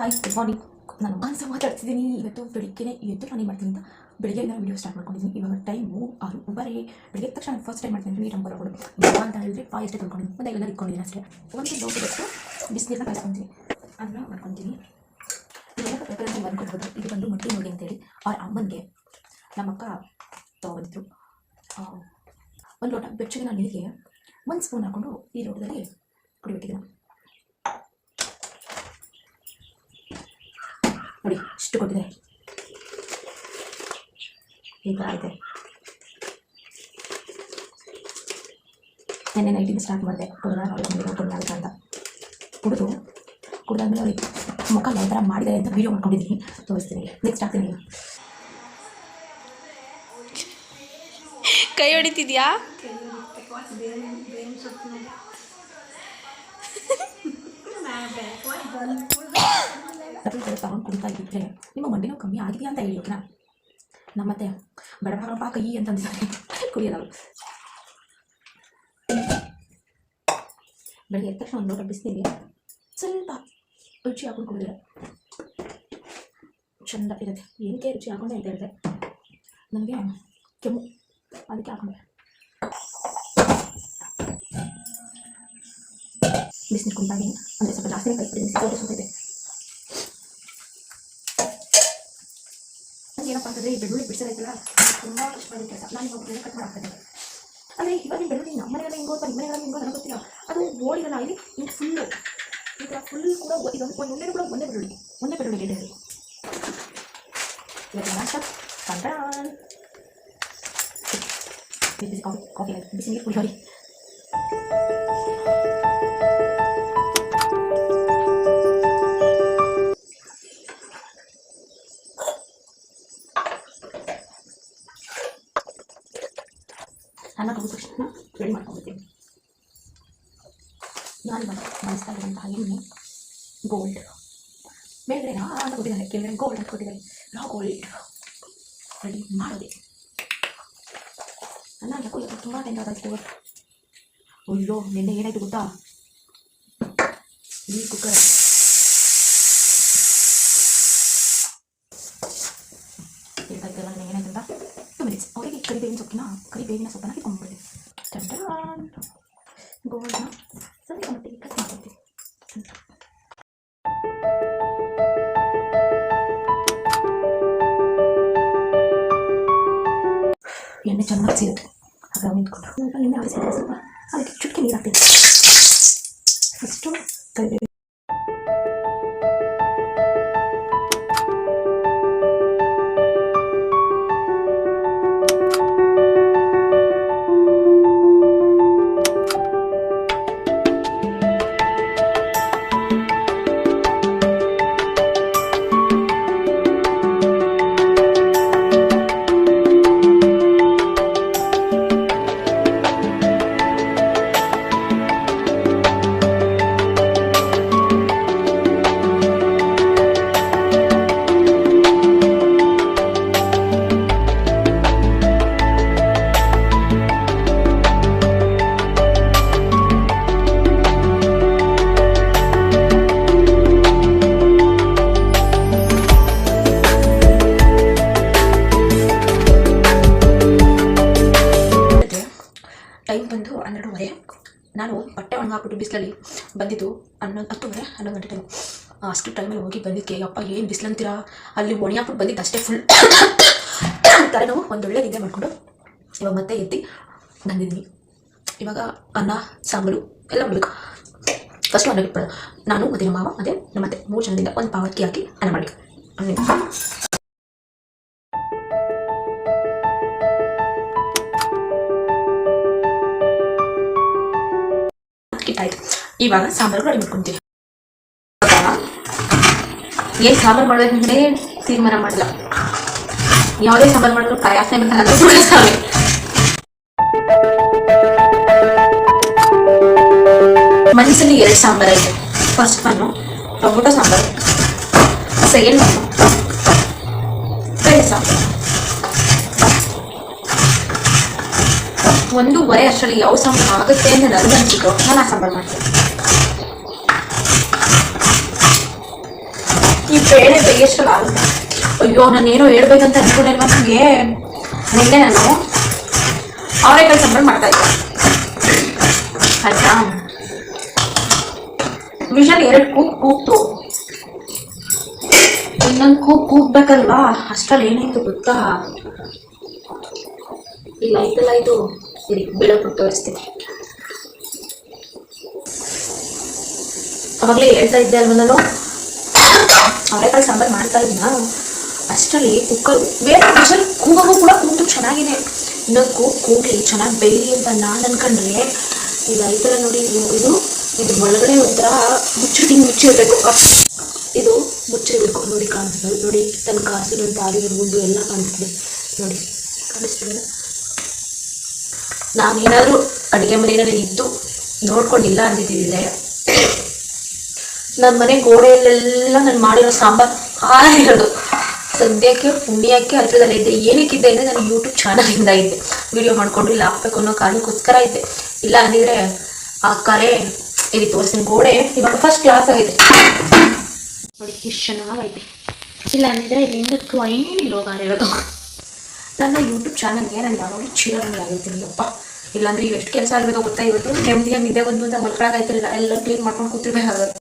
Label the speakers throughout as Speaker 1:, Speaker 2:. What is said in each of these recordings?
Speaker 1: Hi good morning ನಾನು ಮಾನ್ಸ ಮಾತಾಡ್ತಿದ್ದೀನಿ. ಇವತ್ತು ಬೆಳಿಗ್ಗೆನೇ ಎದ್ದು ನಾನು ಮಾಡ್ತೀನಿ ಅಂತ ಬೆಳಿಗ್ಗೆ ನಾನು ವೀಡಿಯೋ ಸ್ಟಾರ್ಟ್ ಮಾಡ್ಕೊಂಡಿದ್ದೀನಿ. ಇವಾಗ ಟೈಮು ಆರೂವರೆ ಬೆಳಿಗ್ಗೆ ತಕ್ಷಣ ಫಸ್ಟ್ ಟೈಮ್ ಮಾಡ್ತೀನಿ ನೀರು ಬರೋದು ಬಾ ಅಂತ ಹೇಳಿದ್ರೆ ಪಾ ಎಷ್ಟೇ ತೊಳ್ಕೊಂಡಿದ್ದೀನಿ. ಒಂದು ಎಲ್ಲ ಇಟ್ಕೊಂಡಿದ್ದೀನಿ ಅಷ್ಟೇ. ಒಂದು ಲೋಟದಷ್ಟು ಬಿಸಿನೀರನ್ನ ಕಾಯಿಸ್ಕೊತೀನಿ ಅದನ್ನ ಮಾಡ್ಕೊತೀನಿ ಇವೆಲ್ಲ ಬೇಕಾದ್ರೆ ಮಾಡ್ಕೊಬೋದು ಇದು ಬಂದು ಮಟ್ಟಿ ನೋಡಿ ಅಂತೇಳಿ ಅವ್ರ ಅಮ್ಮನಿಗೆ ನಮ್ಮಕ್ಕ ತೊಗೊಂಡಿದ್ರು ಒಂದು ಲೋಟ ಬೆಚ್ಚಗಿನ ನೀರಿಗೆ ಒಂದು ಸ್ಪೂನ್ ಹಾಕ್ಕೊಂಡು ಈ ಲೋಟದಲ್ಲಿ ಕುಡಿಬೇಕಿದೆ. ನೋಡಿ ಇಷ್ಟು ಕೊಟ್ಟಿದೆ. ಈ ಥರ ಇದೆ. ನೆನ್ನೆ ನೈಟಿಂದ ಸ್ಟಾರ್ಟ್ ಮಾಡಿದೆ. ಕುಡಿದ ನೋಡಿ ಆಗುತ್ತೆ ಅಂತ ಕುಡಿದು ಕುಡಿದಾದ್ಮೇಲೆ ಅವ್ರಿಗೆ ಮುಖ ಯಾವ ಥರ ಮಾಡಿದ್ದಾರೆ ಅಂತ ವೀಡಿಯೋ ಮಾಡ್ಕೊಂಡಿದ್ದೀನಿ. ತೋರಿಸ್ತೀನಿ. ನೆಕ್ಸ್ಟ್ ಆಗ್ತೀನಿ
Speaker 2: ಕೈ ಹೊಡಿತಿದ್ಯಾ?
Speaker 1: ಕಡೆ ತಗೊಂಡು ಕುಡಿತಾ ಇದ್ದರೆ ನಿಮ್ಮ ಮಂಡಿನೂ ಕಮ್ಮಿ ಆಗಿದೆಯಾ ಅಂತ ಹೇಳಿ ಓಕೆನಾ ನಮ್ಮತ್ತೆ ಬಡಬಡಪ್ಪ ಕೈ ಅಂತಂದಿದ್ದಾರೆ ಕುಡಿಯೋದವರು. ಬೆಳಗ್ಗೆ ಎದ್ದ ತಕ್ಷಣ ಒಂದು ಲೋಟ ಬಿಸಿನೀರಿಗೆ ಸ್ವಲ್ಪ ರುಚಿ ಹಾಕೊಂಡು ಕುಡಿದ್ರೆ ಚಂದ ಇರುತ್ತೆ. ಏನಕ್ಕೆ ರುಚಿ ಹಾಕೊಂಡೆ ಅಂತ ಹೇಳಿದೆ ನನಗೆ ಕೆಮ್ಮು. ಅದಕ್ಕೆ ಹಾಕೊಂಡೆ. ಬಿಸಿನೀರು ಕುಡಿದಾಗೆ ಅಂದರೆ ಸ್ವಲ್ಪ ಜಾಸ್ತಿ ಕೈ ಸ್ವಲ್ಪ ಸುತ್ತೈತೆ ಏನಪ್ಪ ಅಂತಂದರೆ ಈ ಬೆಳ್ಳುಳ್ಳಿ ಬಿಡಿಸೋದೈತಲ್ಲ ತುಂಬ ಕಷ್ಟವಾದ ಕೆಲಸ. ನಾನು ಇವಾಗ ಕಟ್ ಮಾಡ್ತೀನಿ ಅಂದರೆ ಇವಾಗ ಬೆಳ್ಳುಳ್ಳಿ ನಮ್ಮ ಮನೆಯಲ್ಲ ಹಿಂಗೋ ಅಥವಾ ನಿಮ್ಮ ಮನೆಯಲ್ಲ ನನಗೆ ಗೊತ್ತಿಲ್ಲ. ಅದು ಓಡಿರಲ್ಲ ಇಲ್ಲಿ ಈ ಫುಲ್ಲು ಈ ಥರ ಫುಲ್ ಕೂಡ ಇದು ಒಂದು ಒಂದೆರಡು ಕೂಡ ಒಂದೇ ಬೆಳ್ಳುಳ್ಳಿ ಒಂದೇ ಬೆಳ್ಳುಳ್ಳಿ ಇದೆ ಕಾಫಿ ಕಾಫಿ ಬಿಸಿ ನೀರು ಕುಡಿಯೋರಿ ಗೋಲ್ಡ್ ಮೇಲ್ಗಡೆ ರಾ ಅಂತ ಕೊಟ್ಟಿದ್ದಾರೆ ಕೆಳಗಡೆ ಗೋಲ್ಡ್ ಅಂತ ಕೊಟ್ಟಿದ್ದಾರೆ ರಾ ಗೋಲ್ಡ್ ರೆಡಿ ಮಾಡೋದೆ ಅನ್ನ ಯಾಕೋ ಇವತ್ತು ತುಂಬ ಟೈಮ್ ಆಗಾಯ್ತು ಅಯ್ಯೋ ನಿನ್ನೆ ಏನಾಯ್ತು ಗೊತ್ತಾ ಈ ಕುಕ್ಕರ್ ಇರ್ತಾಯಿದ್ದಲ್ಲ ನನಗೆ ಏನಾಯ್ತು ಅಂತ ಟು ಮಿನಿಟ್ಸ್ ಅವರಿಗೆ ಕರಿಬೇವಿನ ಸೊಪ್ಪಿನ ಕರಿಬೇವಿನ ಸೊಪ್ಪನ್ನ ಕಿತ್ಕೊಂಡ್ಬಿಡಿದೆ ಚಂದ್ರಾನ್ ಗೋಲ್ಡ್ನ y el me chama así otra mi que ಗಂಟೆ ಅಷ್ಟು ಟೈಮಲ್ಲಿ ಹೋಗಿ ಬಂದಿದ್ದಕ್ಕೆ ಅಪ್ಪ ಏನು ಬಿಸಿಲಂತೀರಾ ಅಲ್ಲಿ ಒಣಗಾಕ್ಬಿಟ್ಟು ಬಂದಿದ್ದು ಅಷ್ಟೇ ಫುಲ್ ತಲೆನೋವು, ಒಂದೊಳ್ಳೆ ನಿದ್ದೆ ಮಾಡಿಕೊಂಡು ಇವಾಗ ಮತ್ತೆ ಎತ್ತಿ ಬಂದಿದ್ದೀನಿ. ಇವಾಗ ಅನ್ನ, ಸಾಂಬಾರು, ಎಲ್ಲ ಮಾಡಬೇಕು. ಫಸ್ಟು ಅನ್ನ ಇಟ್ಬಿಡೋದು ನಾನು ಮತ್ತು ನಮ್ಮ ಮಾವ ಅದೇ ನಮ್ಮ ಮತ್ತೆ ಮೂರು ಜನದಿಂದ ಒಂದು ಪಾವ್ ಅಕ್ಕಿ ಹಾಕಿ ಅನ್ನ ಆಯ್ತು ಇವಾಗ ಸಾಂಬಾರು ರೆಡಿ ಮಾಡ್ಕೊಂತೀವಿ ಏನು ಸಾಂಬಾರು ಮಾಡ್ಬೇಕು ಹಿಂದೆ ತೀರ್ಮಾನ ಮಾಡಲ್ಲ. ಯಾವುದೇ ಸಾಂಬಾರು ಮಾಡಿದ್ರು ಪ್ರಯಾಸ ಮನಸ್ಸಲ್ಲಿ ಎರಡು ಸಾಂಬಾರು ಇದೆ first one tomato sambar. Second one ಬೇಳೆ ಸಾಂಬಾರು. ಒಂದೂವರೆ ಅಷ್ಟರಲ್ಲಿ ಯಾವ ಸಾಂಬಾರು ಆಗುತ್ತೆ ಅಂತ ನನಗೆ ಅನ್ಸಿತ್ತು ನಾನು ಆ ಸಾಂಬಾರು ಮಾಡ್ತೀನಿ. ಈ ಎಷ್ಟು ಆಗುತ್ತೆ ಅಯ್ಯೋ ಏನೋ ಹೇಳ್ಬೇಕಂತ ಅನ್ಕೊಂಡೆ ನನಗೆ ನಿನ್ನೆ ನಾನು ಅವರೇಕಾಯಿ ಸಾಂಬಾರು ಮಾಡ್ತಾ ಇದ್ದೆ. ಆಯ್ತಾ? ವಿಷಲ್ ಎರಡು ಕೂಗ್ ಕೂಗ್ತು. ಇನ್ನೊಂದು ಕೂಗ್ ಕೂಗ್ಬೇಕಲ್ವಾ? ಅಷ್ಟ್ರಲ್ಲಿ ಏನಾಯ್ತು ಗೊತ್ತಾ? ಇಲ್ಲ ಆಯ್ತಲ್ಲ ಇದು ಇರಿ ಬೀಳೋದು ತೋರಿಸ್ತೀನಿ. ಅವಾಗಲೇ ಹೇಳ್ತಾ ಇದ್ದೆ ಅಲ್ವ ನಾನು ಅವರೆಕಾಳು ಸಾಂಬಾರು ಮಾಡ್ತಾ ಇದ್ನ? ಅಷ್ಟರಲ್ಲಿ ಕುಕ್ಕರ್ ಬೇರೆ ವಿಷಲ್ ಕೂಗೋ ಕೂಡ ಕೂತು ಚೆನ್ನಾಗಿದೆ. ಇನ್ನೊಂದು ಕೂಗ್ ಕೂಗಲಿ, ಚೆನ್ನಾಗಿ ಬೆಳಿ ಅಂತ ನಾನು ಅನ್ಕೊಂಡ್ರೆ ಇದು ಐತಲ್ಲ ನೋಡಿ ಇದು ಇದು ಒಳಗಡೆ ಒಂಥರ ಮುಚ್ಚಿಟ್ಟು ಮುಚ್ಚಿರ್ಬೇಕು ಇದು ಮುಚ್ಚಿರ್ಬೇಕು ನೋಡಿ ಕಾಣಿಸ್ತದೆ ನೋಡಿ ತನ್ನ ಕಾಸಿನಂತ ಆಗಿರ್ಬೋದು ಎಲ್ಲ ಕಾಣಿಸ್ತದೆ ನೋಡಿ, ಕಾಣಿಸ್ತದೆ? ನಾನೇನಾದರೂ ಅಡುಗೆ ಮನೆಯಲ್ಲಿ ಇದ್ದು ನೋಡ್ಕೊಂಡಿಲ್ಲ ಅಂದಿದ್ದಿದ್ರೆ ನನ್ನ ಮನೆ ಗೋಡೆಯಲ್ಲೆಲ್ಲ ನಾನು ಮಾಡಿರೋ ಸಾಂಬಾರ್ ಹಾರಿರೋದು ಸದ್ಯಕ್ಕೆ ಪುಣ್ಯಕ್ಕೆ ಹತ್ತಿರದಲ್ಲಿ ಇದ್ದೆ. ಏನಕ್ಕಿದ್ದೆ ಅಂದರೆ ನಾನು ಯೂಟ್ಯೂಬ್ ಚಾನಲಿಂದ ಇದ್ದೆ. ವಿಡಿಯೋ ಮಾಡ್ಕೊಂಡು ಇಲ್ಲಿ ಹಾಕ್ಬೇಕು ಅನ್ನೋ ಕಾರಣಕ್ಕೋಸ್ಕರ ಇದ್ದೆ. ಇಲ್ಲ ಅಂದಿದ್ರೆ ಆ ಕರೆ ಇಲ್ಲಿ ತೋರಿಸಿದ ಗೋಡೆ ಇವಾಗ ಫಸ್ಟ್ ಕ್ಲಾಸ್ ಆಗೈತೆ. ನೋಡಿ ಎಷ್ಟು ಚೆನ್ನಾಗೈತೆ. ಇಲ್ಲ ಅಂದಿದ್ರೆ ಇಲ್ಲಿಂದ ಗಾಡಿ ಇರೋದು ನನ್ನ ಯೂಟ್ಯೂಬ್ ಚಾನಲ್ಗೆ ನಾನು ಯಾವಾಗಲೂ ಚಿರರಂಗಿ ಆಗಿರ್ತೀನಿ. ಅಪ್ಪ ಇಲ್ಲಾಂದ್ರೆ ಎಷ್ಟು ಕೆಲಸ ಆಗಬೇಕು ಗೊತ್ತಾ? ಇವತ್ತು ನೆಮ್ಮದಿಯಾಗಿ ಇದೆ ಬಂದು ಅಂತ ಮಲ್ಕೊಳಕಾಯ್ತಿರಲಿಲ್ಲ ಎಲ್ಲ ಕ್ಲೀನ್ ಮಾಡ್ಕೊಂಡು ಕೂತಿರ್ಬೇಕಾಗುತ್ತೆ.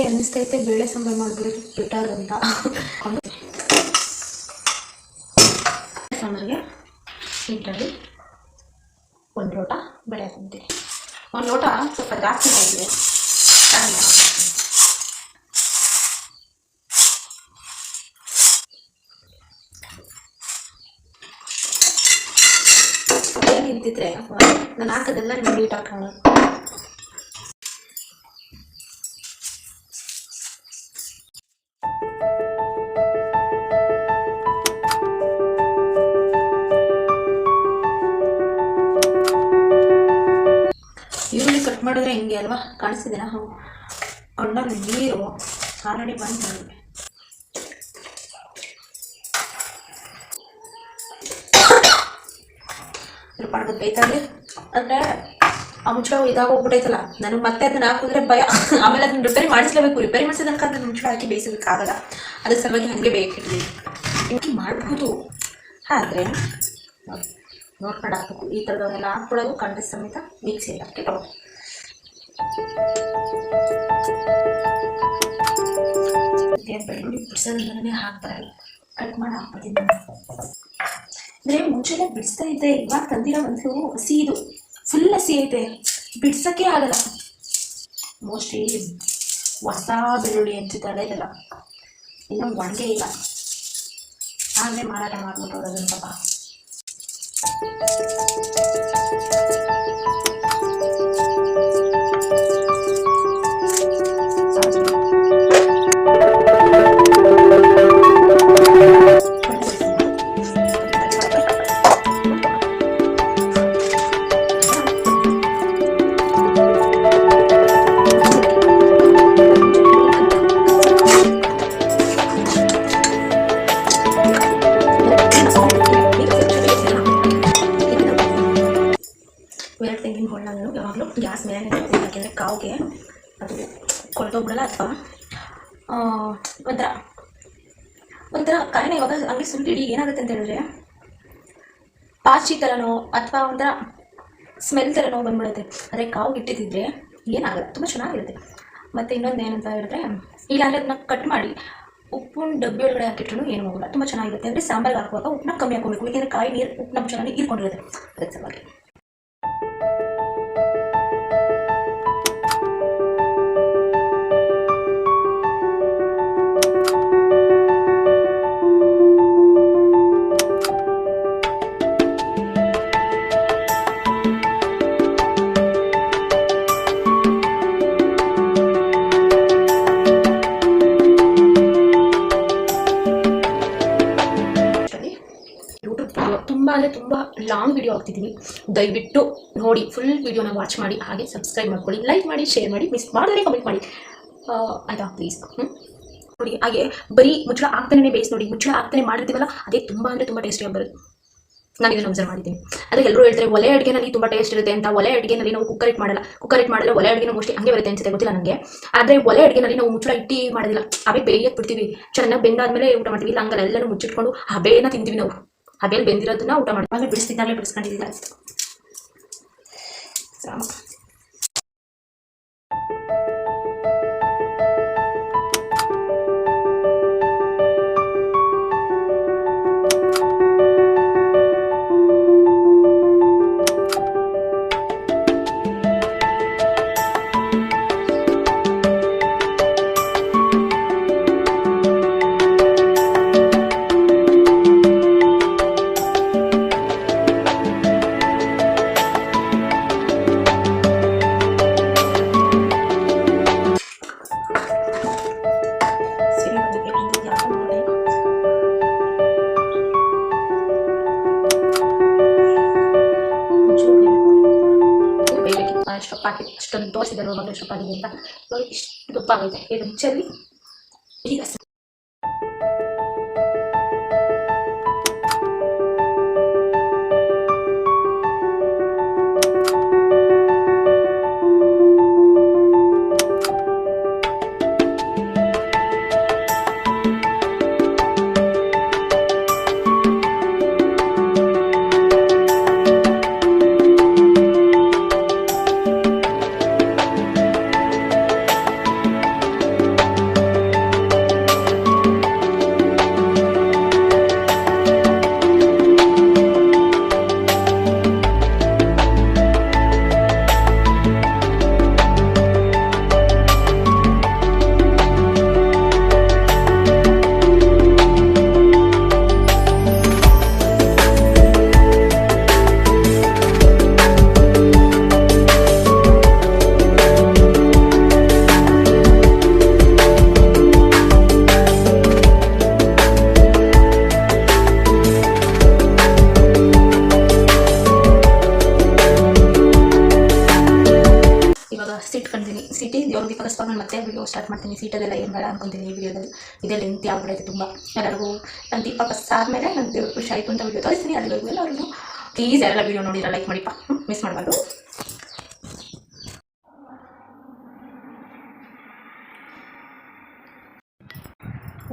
Speaker 1: ನನಗೆ ಅನ್ನಿಸ್ತೈತೆ ಬೇಳೆ ಸಾಂಬಾರು ಮಾಡಿದ್ರೆ ಬೆಟರ್ ಅಂತ ಸಾಂಬಾರಿಗೆ ನೀಟಾಗಿ ಒಂದು ಲೋಟ ಬೆಳೆ ಹಾಕ್ತೀನಿ ಒಂದು ಲೋಟ ಸ್ವಲ್ಪ ಜಾಸ್ತಿ ಏನು ನಿಂತಿದ್ರೆ ನಾನು ಹಾಕೋದೆಲ್ಲ ನೀಟ್ ನೀಟ್ ಕಟ್ ಮಾಡಿದ್ರೆ ಹಿಂಗೆ ಅಲ್ವಾ? ಕಾಣಿಸ್ತಿದ್ದೀನ ಹ್ಞೂ ಕಣ್ಣಲ್ಲಿ ನೀರು ಆಲ್ರೆಡಿ ಬಂದು ಮಾಡೋದು ಸ್ವಲ್ಪ ಅಂದ್ರೆ ಆ ಮುಚ್ಚಳ ಇದಾಗೋಗ್ಬಿಟ್ಟೈತಲ್ಲ ನನಗೆ ಮತ್ತೆ ಅದನ್ನ ಹಾಕಿದ್ರೆ ಭಯ. ಆಮೇಲೆ ಅದನ್ನ ರಿಪೇರಿ ಮಾಡಿಸ್ಲೇಬೇಕು. ರಿಪೇರಿ ಮಾಡಿಸಿದ ತನಕ ಅದನ್ನ ಮುಚ್ಚಳ ಹಾಕಿ ಬೇಯಿಸಬೇಕಾಗಲ್ಲ ಅದ್ರ ಸಲುವಾಗಿ ಹಾಗೆ ಬೇಕಿರ್ಲಿ. ಹಿಂಗೆ ಮಾಡ್ಬೋದು. ಆದರೆ ನೋಡ್ಕೊಂಡು ಹಾಕ್ಬೇಕು. ಈ ಥರದವನ್ನೆಲ್ಲ ಹಾಕ್ಬಿಡೋದು ಕಂಡ ಸಮೇತ ಮಿಕ್ಸಿ ಹಾಕಿ ತಗೋ ಬೆಳ್ಳುಳ್ಳಿ ಬಿಡಿಸೋದ್ರೇ ಹಾಕ್ತಾರೆ. ಕಟ್ ಮಾಡಿ ಹಾಕ್ಬಿಡ್ತೀನಿ. ಅಂದರೆ ಮುಂಚೆಲ್ಲ ಬಿಡಿಸ್ತಾ ಇದ್ದೆ, ಇವಾಗ ತಂದಿರೋ ಒಂದು ಹಸಿ ಇದು. ಫುಲ್ ಹಸಿ ಐತೆ. ಬಿಡ್ಸೋಕ್ಕೆ ಆಗಲ್ಲ. ಮೋಸ್ಟ್ಲಿ ಹೊಸ ಬೆಳ್ಳುಳ್ಳಿ ಅನ್ಸುತ್ತೆ ಇದೆಲ್ಲ ಇನ್ನೂ ಒಣಗೆ ಇಲ್ಲ. ಆಮೇಲೆ ಮಾರಾಟ ಮಾಡ್ಬಿಟ್ಟು ಪಾಪ ಒಂಥರ ಒಂಥರ ಕಾಯಿನ ಇವಾಗ ಹಂಗೆ ಸುಲ್ಟಿಡಿ ಏನಾಗುತ್ತೆ ಅಂತ ಹೇಳಿದ್ರೆ, ಪಾಚಿ ಥರನೋ ಅಥವಾ ಒಂಥರ ಸ್ಮೆಲ್ ಥರನೋ ಬಂದ್ಬಿಡುತ್ತೆ. ಅದೇ ಕಾವು ಇಟ್ಟಿದ್ದಿದ್ರೆ ಏನಾಗುತ್ತೆ ತುಂಬ ಚೆನ್ನಾಗಿರುತ್ತೆ. ಮತ್ತು ಇನ್ನೊಂದು ಏನಂತ ಹೇಳಿದ್ರೆ ಇಲ್ಲಾಂದರೆ ಅದನ್ನ ಕಟ್ ಮಾಡಿ ಉಪ್ಪಿನ ಡಬ್ಬಿ ಒಳಗಡೆ ಹಾಕಿಟ್ರು ಏನು ಹೋಗಲ್ಲ, ತುಂಬ ಚೆನ್ನಾಗಿರುತ್ತೆ. ಅಂದರೆ ಸಾಂಬಾರ್ಗೆ ಹಾಕುವಾಗ ಉಪ್ಪನ್ನ ಕಮ್ಮಿ ಹಾಕೋಬೇಕು ಏಕೆಂದರೆ ಕಾಯಿ ನೀರು ಉಪ್ಪಿನ ಚೆನ್ನಾಗಿ ಹೀರ್ಕೊಂಡಿರುತ್ತೆ. ಅದಕ್ಕೆ ತುಂಬ ಅಂದರೆ ತುಂಬ ಲಾಂಗ್ ವಿಡಿಯೋ ಹಾಕ್ತಿದ್ದೀನಿ ದಯವಿಟ್ಟು ನೋಡಿ ಫುಲ್ ವಿಡಿಯೋನ ವಾಚ್ ಮಾಡಿ, ಹಾಗೆ ಸಬ್ಸ್ಕ್ರೈಬ್ ಮಾಡ್ಕೊಳ್ಳಿ ಲೈಕ್ ಮಾಡಿ ಶೇರ್ ಮಾಡಿ ಮಿಸ್ ಮಾಡಿದ್ರೆ ಕಮೆಂಟ್ ಮಾಡಿ. ಆಯಿತಾ ಪ್ಲೀಸ್ ನೋಡಿ, ಹಾಗೆ ಬರೀ ಮುಚ್ಚಳ ಆಗ್ತಾನೆ ಬೇಯಿಸಿ ನೋಡಿ, ಮುಚ್ಚಳ ಆಗ್ತಾನೆ ಮಾಡಿರ್ತೀವಲ್ಲ, ಅದೇ ತುಂಬ ಅಂದರೆ ತುಂಬ ಟೇಸ್ಟಿಯಾಗಿ ಬರುತ್ತೆ. ನಾನು ಇದನ್ನು ಅಬ್ಸರ್ವ್ ಮಾಡಿದ್ದೀನಿ. ಅದೇ ಎಲ್ಲರೂ ಹೇಳ್ತಾರೆ, ಒಲೆ ಅಡುಗೆನಲ್ಲಿ ತುಂಬ ಟೇಸ್ಟ್ ಇರುತ್ತೆ ಅಂತ, ಒಲೆ ಅಡುಗೆನಲ್ಲಿ ನಾವು ಕುಕ್ಕರ್ ಇಟ್ಟು ಮಾಡಲ್ಲ. ಕುಕ್ಕರ್ ಇಟ್ಟು ಮಾಡಲ್ಲ ಒಲೆ ಅಡುಗೆನ ಮೋಸ್ಟ್ಲಿ ಹಂಗೆ ಬರುತ್ತೆ ಅನ್ಸುತ್ತೆ, ಗೊತ್ತಿಲ್ಲ ನನಗೆ. ಆದರೆ ಒಲೆ ಅಡುಗೆನಲ್ಲಿ ನಾವು ಮುಚ್ಚಳ ಇಟ್ಟು ಮಾಡೋದಿಲ್ಲ, ಅವೇ ಬೇಯಕ್ಕೆ ಬಿಡ್ತೀವಿ. ಚೆನ್ನಾಗಿ ಬೆಂದಾದ್ಮೇಲೆ ಊಟ ಮಾಡ್ತೀವಿ. ಇಲ್ಲ, ಹಂಗಲ್ಲ ಎಲ್ಲರೂ ಮುಚ್ಚಿಟ್ಕೊಂಡು ಹಬೆಯನ್ನು ತಿಂತೀವಿ ನಾವು. ಹಬೆಯಲ್ಲಿ ಬೆಂದಿರೋದನ್ನ ಊಟ ಮಾಡಿ. ಬಿಡಿಸ್ತಿದ್ದಾಗಲೇ ಬಿಡಿಸ್ಕೊಂಡಿದ್ದೀವಿ ಅಷ್ಟೊಂದು ತೋರಿಸಿದ್ದಾರೆ ಮಗಳು ಎಷ್ಟು ಆಗಿದೆ ಅಂತ ಇಷ್ಟು ದಪ್ಪ ಆಗುತ್ತೆ ಇದು ಚೆಲ್ಲಿ ಮಾಡ್ತೀನಿ ಸೀಟದೆಲ್ಲ ಏನು ಬೇಡ ಅನ್ಕೊಂತೀನಿ ಈ ವಿಡಿಯೋದಲ್ಲಿ ಇದೇ ಲೆಂತ್ ಆಗ್ಬಿಡೈತೆ ತುಂಬ. ಎಲ್ಲರಿಗೂ ನಾನು ದೀಪ ಕಸಾದ್ಮೇಲೆ ನಾನು ದೇವ್ರ ಖುಷಿ ಆಯಿತು ಅಂತ ವಿಡಿಯೋ ತೋರಿಸ್ತೀನಿ ಅಲ್ಲಿವರೆಗೂ ಎಲ್ಲರಿಗೂ ಪ್ಲೀಸ್ ಎಲ್ಲ ವಿಡಿಯೋ ನೋಡಿರ ಲೈಕ್ ಮಾಡಿಪ್ಪ. ಮಿಸ್ ಮಾಡಬಾರ್ದು.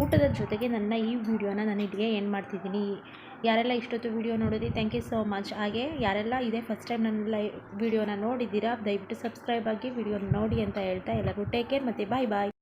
Speaker 2: ಊಟದ ಜೊತೆಗೆ ನನ್ನ ಈ ವಿಡಿಯೋನ ನಾನು ಇಲ್ಲಿಗೆ ಏನು ಮಾಡ್ತಿದ್ದೀನಿ ಯಾರೆಲ್ಲ ಇಷ್ಟೊತ್ತು ವಿಡಿಯೋ ನೋಡಿದ್ರಿ ಥ್ಯಾಂಕ್ ಯು ಸೋ ಮಚ್ ಹಾಗೆ ಯಾರೆಲ್ಲ ಇದೇ ಫಸ್ಟ್ ಟೈಮ್ ನನ್ನ ಲೈ, ವಿಡಿಯೋನ ನೋಡಿದ್ದೀರಾ, ದಯವಿಟ್ಟು ಸಬ್ಸ್ಕ್ರೈಬ್ ಆಗಿ ವಿಡಿಯೋ ನೋಡಿ ಅಂತ ಹೇಳ್ತಾ ಎಲ್ಲರಿಗೂ ಟೇಕ್ ಕೇರ್ ಮತ್ತು ಬಾಯ್ ಬಾಯ್